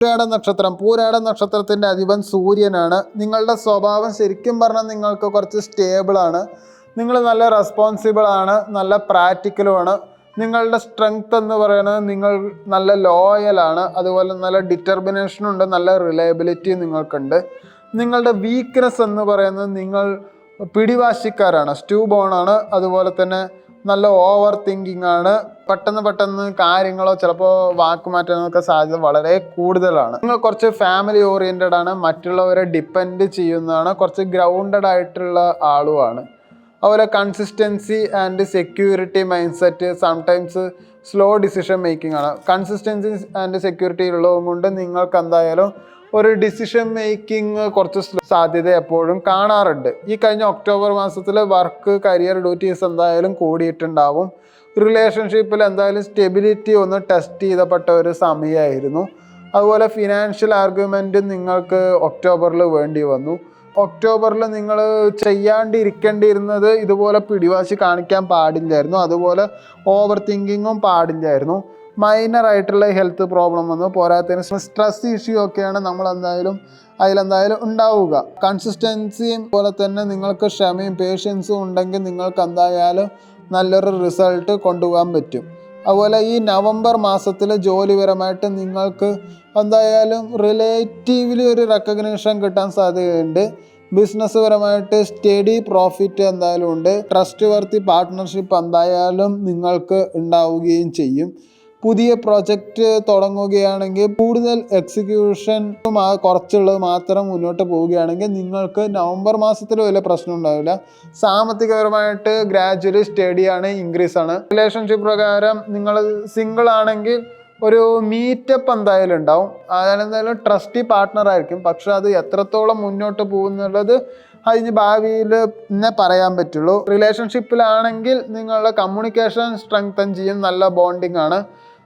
പൂരാട നക്ഷത്രം. പൂരാട നക്ഷത്രത്തിന്റെ അധിപൻ സൂര്യനാണ്. നിങ്ങളുടെ സ്വഭാവം ശരിക്കും പറഞ്ഞാൽ നിങ്ങൾക്ക് കുറച്ച് സ്റ്റേബിളാണ് നിങ്ങൾ നല്ല റെസ്പോൺസിബിൾ ആണ് നല്ല പ്രാക്ടിക്കലുമാണ് നിങ്ങളുടെ സ്ട്രെങ്ത് എന്ന് പറയുന്നത് നിങ്ങൾ നല്ല ലോയലാണ് അതുപോലെ നല്ല ഡിറ്റർമിനേഷൻ ഉണ്ട് നല്ല റിലയബിലിറ്റി നിങ്ങൾക്കുണ്ട്. നിങ്ങളുടെ വീക്ക്നെസ് എന്ന് പറയുന്നത് നിങ്ങൾ പിടിവാശിക്കാരാണ് സ്റ്റൂ ബോണാണ് അതുപോലെ തന്നെ നല്ല ഓവർ തിങ്കിങ് ആണ്. പെട്ടെന്ന് പെട്ടെന്ന് കാര്യങ്ങളോ ചിലപ്പോൾ വാക്ക് മാറ്റാനൊക്കെ സാധ്യത വളരെ കൂടുതലാണ്. നിങ്ങൾ കുറച്ച് ഫാമിലി ഓറിയന്റഡ് ആണ് മറ്റുള്ളവരെ ഡിപ്പെൻഡ് ചെയ്യുന്നതാണ് കുറച്ച് ഗ്രൗണ്ടഡ് ആയിട്ടുള്ള ആളുമാണ്. അതുപോലെ consistency and security mindset sometimes slow decision making ആണ്. കൺസിസ്റ്റൻസി ആൻഡ് സെക്യൂരിറ്റി ഉള്ളതുകൊണ്ട് നിങ്ങൾക്ക് എന്തായാലും ഒരു ഡിസിഷൻ മേക്കിംഗ് കുറച്ച് സ്ലോ സാധ്യത എപ്പോഴും കാണാറുണ്ട്. ഈ കഴിഞ്ഞ ഒക്ടോബർ മാസത്തിൽ വർക്ക് കരിയർ ഡ്യൂട്ടീസ് എന്തായാലും കൂടിയിട്ടുണ്ടാവും. റിലേഷൻഷിപ്പിൽ എന്തായാലും സ്റ്റെബിലിറ്റി ഒന്ന് ടെസ്റ്റ് ചെയ്തപ്പെട്ട ഒരു സമയമായിരുന്നു അതുപോലെ ഫിനാൻഷ്യൽ ആർഗ്യുമെന്റ് നിങ്ങൾക്ക് ഒക്ടോബറിൽ വേണ്ടി വന്നു. ഒക്ടോബറിൽ നിങ്ങൾ ചെയ്യാണ്ടിരിക്കേണ്ടിയിരുന്നത് ഇതുപോലെ പിടിവാശി കാണിക്കാൻ പാടില്ലായിരുന്നു. അതുപോലെ ഓവർ തിങ്കിങ്ങും പാടില്ലായിരുന്നു. മൈനർ ആയിട്ടുള്ള ഹെൽത്ത് പ്രോബ്ലം വന്നു. പോരാത്തതിന് സ്ട്രെസ് ഇഷ്യൂ ഒക്കെയാണ് നമ്മൾ എന്തായാലും അതിലെന്തായാലും ഉണ്ടാവുക. കൺസിസ്റ്റൻസിയും പോലെ തന്നെ നിങ്ങൾക്ക് ക്ഷമയും പേഷ്യൻസും ഉണ്ടെങ്കിൽ നിങ്ങൾക്ക് എന്തായാലും നല്ലൊരു റിസൾട്ട് കൊണ്ടുപോകാൻ പറ്റും. അതുപോലെ ഈ നവംബർ മാസത്തിൽ ജോലിപരമായിട്ട് നിങ്ങൾക്ക് എന്തായാലും റിലേറ്റീവ്ലി ഒരു റെക്കഗ്നേഷൻ കിട്ടാൻ സാധ്യതയുണ്ട്. ബിസിനസ് പരമായിട്ട് സ്റ്റഡി പ്രോഫിറ്റ് എന്തായാലും ഉണ്ട്. ട്രസ്റ്റ് വർത്തി പാർട്ട്ണർഷിപ്പ് എന്തായാലും നിങ്ങൾക്ക് ഉണ്ടാവുകയും ചെയ്യും. പുതിയ പ്രൊജക്റ്റ് തുടങ്ങുകയാണെങ്കിൽ കൂടുതൽ എക്സിക്യൂഷൻ കുറച്ചുള്ളത് മാത്രം മുന്നോട്ട് പോവുകയാണെങ്കിൽ നിങ്ങൾക്ക് നവംബർ മാസത്തിൽ വലിയ പ്രശ്നം ഉണ്ടാവില്ല. സാമ്പത്തികപരമായിട്ട് ഗ്രാജുവലി സ്റ്റഡിയാണ് ഇൻക്രീസ് ആണ്. റിലേഷൻഷിപ്പ് പ്രകാരം നിങ്ങൾ സിംഗിൾ ആണെങ്കിൽ ഒരു മീറ്റപ്പ് എന്തായാലും ഉണ്ടാവും. അതെന്തായാലും ട്രസ്റ്റി പാർട്ട്ണർ ആയിരിക്കും. പക്ഷെ അത് എത്രത്തോളം മുന്നോട്ട് പോകുന്നുള്ളത് അതിന് ഭാവിയിൽ തന്നെ പറയാൻ പറ്റുള്ളൂ. റിലേഷൻഷിപ്പിലാണെങ്കിൽ നിങ്ങളുടെ കമ്മ്യൂണിക്കേഷൻ സ്ട്രെങ്തൻ ചെയ്യും. നല്ല ബോണ്ടിങ് ആണ്.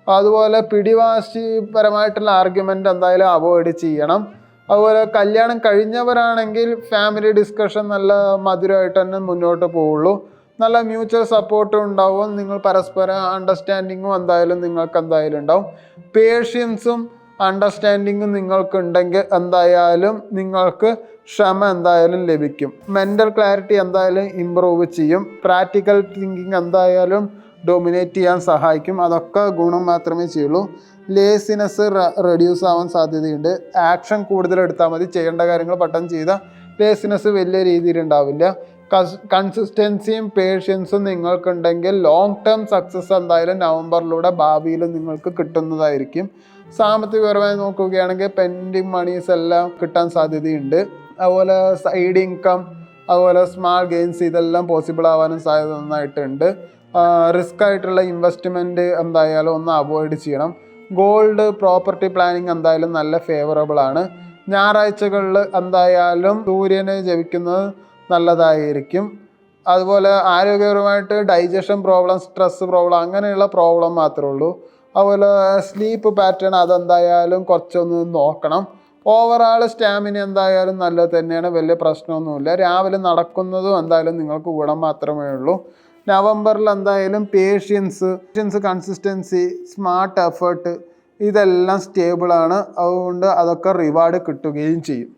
അതുപോലെ പിടിവാശിപരമായിട്ടുള്ള ആർഗ്യുമെന്റ് എന്തായാലും അവോയ്ഡ് ചെയ്യണം. അതുപോലെ കല്യാണം കഴിഞ്ഞവരാണെങ്കിൽ ഫാമിലി ഡിസ്കഷൻ നല്ല മധുരമായിട്ട് തന്നെ മുന്നോട്ട് പോവുള്ളൂ. നല്ല മ്യൂച്വൽ സപ്പോർട്ടും ഉണ്ടാവും. നിങ്ങൾ പരസ്പരം അണ്ടർസ്റ്റാൻഡിങ്ങും എന്തായാലും നിങ്ങൾക്ക് എന്തായാലും ഉണ്ടാവും. പേഷ്യൻസും അണ്ടർസ്റ്റാൻഡിങ്ങും നിങ്ങൾക്ക് ഉണ്ടെങ്കിൽ എന്തായാലും നിങ്ങൾക്ക് ക്ഷമ എന്തായാലും ലഭിക്കും. മെന്റൽ ക്ലാരിറ്റി എന്തായാലും ഇമ്പ്രൂവ് ചെയ്യും. പ്രാക്ടിക്കൽ തിങ്കിങ് എന്തായാലും ഡൊമിനേറ്റ് ചെയ്യാൻ സഹായിക്കും. അതൊക്കെ ഗുണം മാത്രമേ ചെയ്യുള്ളൂ. ലേസിനെസ് റെഡ്യൂസ് ആവാൻ സാധ്യതയുണ്ട്. ആക്ഷൻ കൂടുതൽ എടുത്താൽ മതി. ചെയ്യേണ്ട കാര്യങ്ങൾ പെട്ടെന്ന് ചെയ്താൽ ലേസിനെസ് വലിയ രീതിയിൽ ഉണ്ടാവില്ല. കൺസിസ്റ്റൻസിയും പേഷ്യൻസും നിങ്ങൾക്കുണ്ടെങ്കിൽ ലോങ് ടേം സക്സസ് എന്തായാലും നവംബറിലൂടെ ഭാവിയിൽ നിങ്ങൾക്ക് കിട്ടുന്നതായിരിക്കും. സാമ്പത്തികപരമായി നോക്കുകയാണെങ്കിൽ പെൻഡിങ് മണീസ് എല്ലാം കിട്ടാൻ സാധ്യതയുണ്ട്. അതുപോലെ സൈഡ് ഇൻകം അതുപോലെ സ്മാൾ ഗെയിൻസ് ഇതെല്ലാം പോസിബിൾ ആവാനും സാധ്യത നന്നായിട്ടുണ്ട്. റിസ്ക് ആയിട്ടുള്ള ഇൻവെസ്റ്റ്മെന്റ് എന്തായാലും ഒന്ന് അവോയ്ഡ് ചെയ്യണം. ഗോൾഡ് പ്രോപ്പർട്ടി പ്ലാനിങ് എന്തായാലും നല്ല ഫേവറബിൾ ആണ്. ഞായറാഴ്ചകളിൽ എന്തായാലും സൂര്യനെ ജപിക്കുന്നത് നല്ലതായിരിക്കും. അതുപോലെ ആരോഗ്യപരമായിട്ട് ഡൈജഷൻ പ്രോബ്ലം സ്ട്രെസ് പ്രോബ്ലം അങ്ങനെയുള്ള പ്രോബ്ലം മാത്രമേ ഉള്ളൂ. അതുപോലെ സ്ലീപ്പ് പാറ്റേൺ അതെന്തായാലും കുറച്ചൊന്ന് നോക്കണം. ഓവറാൾ സ്റ്റാമിന എന്തായാലും നല്ലത് തന്നെയാണ്. വലിയ പ്രശ്നമൊന്നുമില്ല. രാവിലെ നടക്കുന്നതും എന്തായാലും നിങ്ങൾക്ക് ഗുണം മാത്രമേ ഉള്ളൂ. നവംബറിൽ എന്തായാലും patience patience consistency smart effort ഇതെല്ലാം സ്റ്റേബിളാണ് അതുകൊണ്ട് അതൊക്കെ റിവാർഡ് കിട്ടുകയും ചെയ്യും.